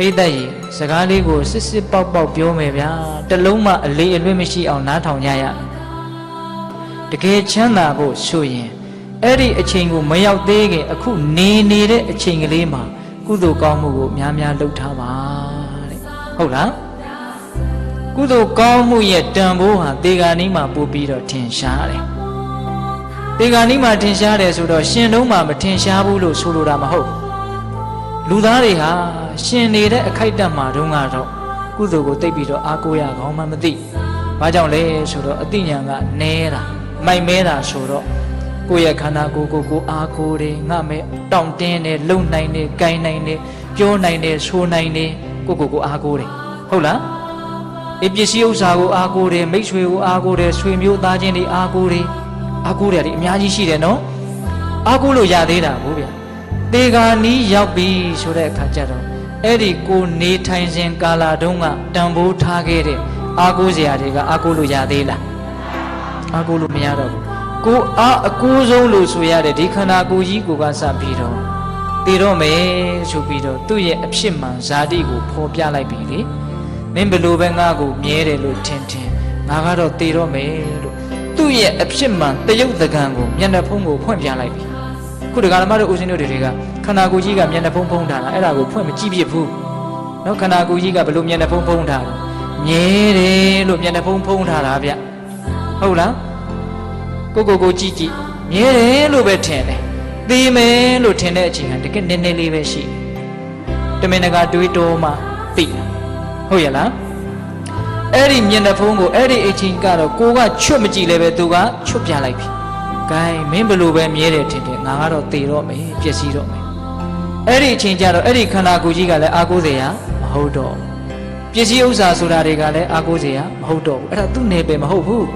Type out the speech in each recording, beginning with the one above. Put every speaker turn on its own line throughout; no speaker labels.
ပိဋကတ်ကြီးစကားလေးကိုစစ်စစ်ပေါက်ပေါက်ပြောမယ်ဗျာတလုံးမှအလေးအလွတ်မရှိအောင်နားထောင်ကြရမယ်တကယ်ချမ်းသာဖို့ဆိုရင်အဲ့ဒီအချိန်ကိုမရောက်သေးခင်အခုနေနေတဲ့အချိန်ကလေးမှာကုသိုလ်ကောင်းမှုကိုများများလုပ်ထားပါတဲ့ဟုတ်လားကုသိုလ်ကောင်းမှုရဲ့တန်ဖိုးဟာတေဂာနီးမှာပို့ပြီးတော့ထင်ရှားတယ်တေဂာနီးမှာထင်ရှားတယ်ဆိုတော့ရှင်တုံးမှာမထင်ရှားဘူးလို့ဆိုလိုတာမဟုတ်ဘူးလူသားတွေဟာ ရှင်နေတဲ့အခိုက်အတန့်မှာတုန်းကတော့ကုသိုလ်ကိုတိတ်ပြီးတော့အားကိုးရကောင်းမှမသိ။ဘာကြောင့်လဲဆိုတော့အတိညာကနဲတာမိုက်မဲတာဆိုတော့ကိုယ့်ရဲ့ခန္ဓာကိုယ်ကိုကိုယ်အားကိုးတယ်ငါမဲတောင့်တင်းတယ်လုံနိုင်တယ်ကိုင်းနိုင်တယ်ပြောနိုင်တယ်ဆိုနိုင်တယ်ကိုယ့်ကိုယ်ကိုအားကိုးတယ်ဟုတ်လားအပစ္စည်းဥစ္စာကိုအားကိုးတယ်မိတ်ဆွေကိုအားကိုးတယ်ဆွေမျိုးသားချင်းတွေအားကိုးတယ်အားကိုးတယ်ဒီအများကြီးရှိတယ်နော်အားကိုးလို့ရသေးတာဘူးဗျာတေဂာနီးရောက်ပြီဆိုတဲ့အခါကျတော့ အဲ့ဒီကိုနေထိုင်စဉ်ကာလာတုန်းကတံပိုးထားခဲ့တဲ့အားကိုးစရာတွေကအားကိုးလို့ရသေးလားအားကိုးလို့မရတော့ဘူးကိုအားအကိုးဆုံးလို့ဆိုရတဲ့ဒီခန္ဓာကိုယ်ကြီးကိုကစပြီးတော့တည်တော့မယ်ဆိုပြီးတော့သူ့ရဲ့အဖြစ်မှန်ဇာတိကိုဖော်ပြလိုက်ပြီလေမင်းဘယ်လိုပဲငါ့ကိုမြဲတယ်လို့ထင်ထင်ငါကတော့တည်တော့မယ်လို့သူ့ရဲ့အဖြစ်မှန်တယုတ်တကံကိုမျက်နှာဖုံးကိုဖွင့်ပြလိုက်ပြီခုဒကာဓမ္မတို့ဦးဇင်းတို့တွေက ခန္ဓာကိုယ်ကြီးကမျက်နှာဖုံးဖုံးထားတာအဲ့ဒါကိုဖွင့်မကြည့်ပြဘူးနော်ခန္ဓာကိုယ်ကြီးကဘယ်လိုမျက်နှာဖုံးဖုံးထားလဲမြဲတယ်လို့မျက်နှာဖုံးဖုံးထားတာဗျဟုတ်လားကိုကိုကိုကြည့်ကြည့်မြဲတယ်လို့ပဲထင်တယ်သိမယ်လို့ထင်တဲ့အချိန်ကတကယ်နည်းနည်းလေးပဲရှိတယ်တမင်တကာတွေးတောမှသိတာဟုတ်ရဲ့လားအဲ့ဒီမျက်နှာဖုံးကိုအဲ့ဒီအချိန်ကတော့ကိုကချွတ်မကြည့်လဲပဲသူကချွတ်ပြလိုက်ပြီဂိုင်းမင်းဘလို့ပဲမြဲတယ်ထင်တယ်ငါကတော့သေတော့မယ်ပျက်စီးတော့မယ် အဲ့ဒီအချိန်ကျတော့အဲ့ဒီခန္ဓာကိုယ်ကြီးကလည်းအာကိုးစရာမဟုတ်တော့ဘူးပစ္စည်းဥစ္စာဆိုတာတွေကလည်းအာကိုးစရာမဟုတ်တော့ဘူးအဲ့ဒါသူ့နယ်ပယ်မဟုတ်ဘူး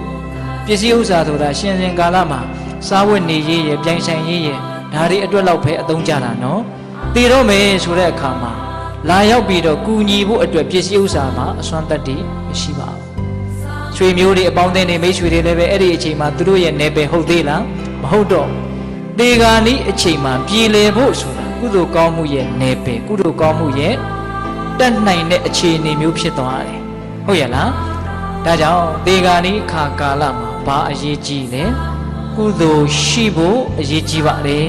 ပစ္စည်းဥစ္စာဆိုတာရှင်စဉ်ကာလမှာစားဝတ်နေရေးရပြိုင်ဆိုင်ရေးရဒါတွေအတွက်လောက်ပဲအသုံးကြတာနော်တည်တော့မယ်ဆိုတဲ့အခါမှာလာရောက်ပြီးတော့ကူညီဖို့အတွက်ပစ္စည်းဥစ္စာမှာအစွမ်းတတ္တိမရှိပါဘူးဆွေမျိုးတွေအပေါင်းအသင်းတွေမိတ်ဆွေတွေလည်းပဲအဲ့ဒီအချိန်မှာသူတို့ရဲ့နေပယ်ဟုတ်သေးလားမဟုတ်တော့တေဂာနီအချိန်မှာပြည်လေဖို့ဆိုတာ ကုသိုလ်ကောင်းမှုရဲ့နေပယ်ကုသိုလ်ကောင်းမှုရဲ့တက်နိုင်တဲ့အခြေအနေမျိုးဖြစ်သွားတယ်ဟုတ်ရဲ့လားဒါကြောင့်ဒေဂာနီခါကာလမှာဘာအရေးကြီးလဲကုသိုလ်ရှိဖို့အရေးကြီးပါလေ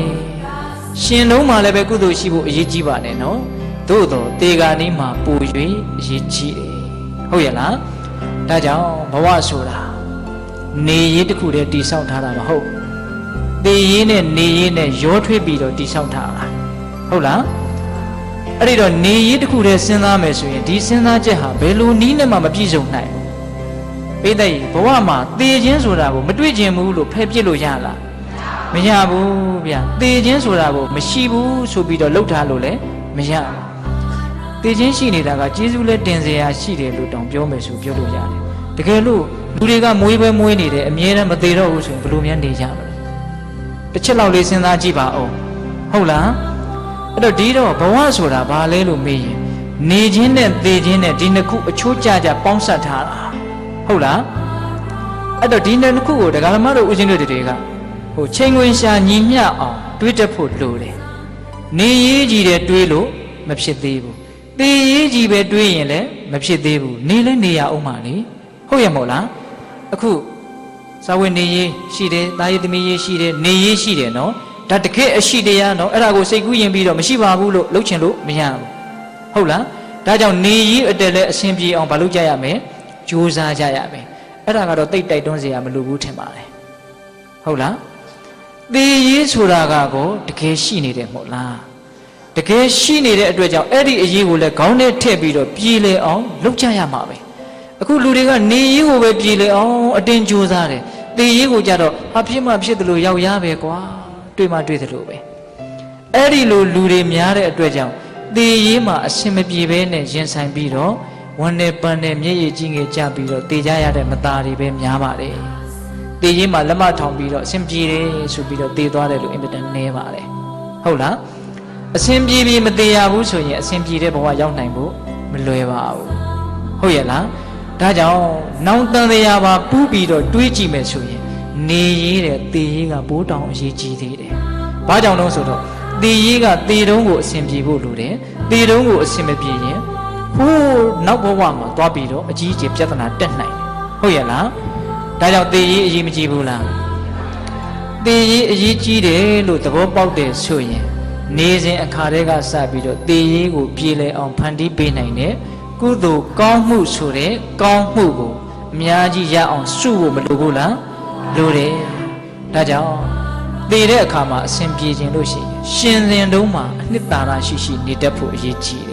ရှင်လုံးမှာလည်းပဲကုသိုလ်ရှိဖို့အရေးကြီးပါတယ်နော်သို့တော့ဒေဂာနီမှာပူ၍အရေးကြီးတယ်ဟုတ်ရဲ့လားဒါကြောင့်ဘဝဆိုတာနေရေးတစ်ခုတည်းတိဆောက်ထားတာမဟုတ်သေရေးနဲ့နေရေးနဲ့ရောထွေးပြီးတော့တိဆောက်ထားတာ ဟုတ်လားအဲ့ဒီတော့နေရေးတစ်ခုတည်းစဉ်းစားမယ်ဆိုရင်ဒီစဉ်းစားချက်ဟာဘယ်လိုနည်းနဲ့မှမပြည့်စုံနိုင်ဘူးပိဋကတ်ဘဝမှာသေခြင်းဆိုတာကိုမတွေ့ခြင်းဘူးလို့ဖယ်ပြစ်လို့ရလားမရဘူးဗျသေခြင်းဆိုတာကိုမရှိဘူးဆိုပြီးတော့လှုပ်ထားလို့လည်းမရဘူးသေခြင်းရှိနေတာကကျေးဇူးလည်းတင်စရာရှိတယ်လို့တောင်ပြောမယ်ဆိုပြောလို့ရတယ်တကယ်လို့လူတွေကမွေးပဲမွေးနေတယ်အမြဲတမ်းမသေးတော့ဘူးဆိုရင်ဘယ်လိုများနေကြမလဲတစ်ချက်လောက်လေးစဉ်းစားကြည့်ပါဦးဟုတ်လား အဲ့တော့ဒီတော့ဘဝဆိုတာဘာလဲလို့မေးရင်နေခြင်းနဲ့သေခြင်းနဲ့ဒီနှစ်ခုအချိုးကျကျပေါင်းစပ်ထားတာဟုတ်လားအဲ့တော့ဒီနှစ်ခုကိုဒကာလမတို့ဦးဇင်းတို့တွေကဟိုချိန်ဝင်ရှာညီမျှအောင်တွေးတတ်ဖို့လိုတယ်နေရေးကြီးတယ်တွေးလို့မဖြစ်သေးဘူးသေရေးကြီးပဲတွေးရင်လည်းမဖြစ်သေးဘူးနေလဲနေရအောင်ပါလေဟုတ်ရဲ့မို့လားအခုစာဝင်နေရေးရှိတယ်တာရေးသမီးရေးရှိတယ်နေရေးရှိတယ်နော် ဒါတကယ်အရှိတရားနော်အဲ့ဒါကိုစိတ်ကူးရင်ပြီးတော့မရှိပါဘူးလို့လုပ်ချင်လို့မရဘူးဟုတ်လားဒါကြောင့်နေရေးအတက်လဲအဆင်ပြေအောင်မလုပ်ကြရမယ်ကြိုးစားကြရမယ်အဲ့ဒါကတော့တိတ်တိုက်တွန်းစရာမလိုဘူးထင်ပါတယ်ဟုတ်လားသေရေးဆိုတာကကိုတကယ်ရှိနေတယ်မဟုတ်လားတကယ်ရှိနေတဲ့အတွက်ကြောင့်အဲ့ဒီအရေးကိုလည်းခေါင်းထဲထည့်ပြီးတော့ပြေလည်အောင်လုပ်ကြရမှာပဲအခုလူတွေကနေရေးကိုပဲပြေလည်အောင်အတင်းကြိုးစားတယ်သေရေးကိုကြတော့အဖြစ်မှဖြစ်တယ်လို့ရောက်ရပဲကွာ တွေ့မှတွေ့တယ်လို့ပဲအဲ့ဒီလိုလူတွေများတဲ့အတွက်ကြောင့်သေရေးမှာအစင်မပြေဘဲနဲ့ရင်ဆိုင်ပြီးတော့ဝန်နဲ့ပန်းနဲ့မျက်ရည်ကြီးငယ်ကြပြီးတော့တေကြရတဲ့မသားတွေပဲများပါတယ်သေရေးမှာလက်မထောင်ပြီးတော့အစင်ပြေတယ်ဆိုပြီးတော့တေသွားတယ်လို့အင်မတန်နည်းပါတယ်ဟုတ်လားအဆင်ပြေပြေမသေးရဘူးဆိုရင်အဆင်ပြေတဲ့ဘဝရောက်နိုင်ဖို့မလွယ်ပါဘူးဟုတ်ရဲ့လားဒါကြောင့်နောင်တန်တရားပါပူးပြီးတော့တွေးကြည့်မယ်ဆိုရင် နေရေးတဲ့သေရေးကဘိုးတောင်အရေးကြီးသေးတယ်ဘာကြောင့်လဲဆိုတော့တည်ရေးကတည်တုံးကိုအစဉ်ပြေဖို့လိုတယ်တည်တုံးကိုအစဉ်မပြေရင်ဟိုးနောက်ဘဝမှာသွားပြီးတော့အကြီးအကျယ်ပြဿနာတက်နိုင်တယ်ဟုတ်ရဲ့လားဒါကြောင့်တည်ရေးအရေးမကြီးဘူးလားတည်ရေးအရေးကြီးတယ်လို့သဘောပေါက်တယ်ဆိုရင်နေစဉ်အခါတည်းကစပြီးတော့တည်ရေးကိုပြေလည်အောင်ဖန်တီးပေးနိုင်တယ်ကုသိုလ်ကောင်းမှုဆိုတဲ့ကောင်းမှုကိုအများကြီးရအောင်စုဖို့မလိုဘူးလား လိုတယ်ဒါကြောင့်တည်တဲ့အခါမှာအစဉ်ပြေခြင်းလို့ရှိရင်ရှင်စဉ်တုံးမှာအနှစ်သာရရှိရှိနေတတ်ဖို့အရေးကြီးတယ်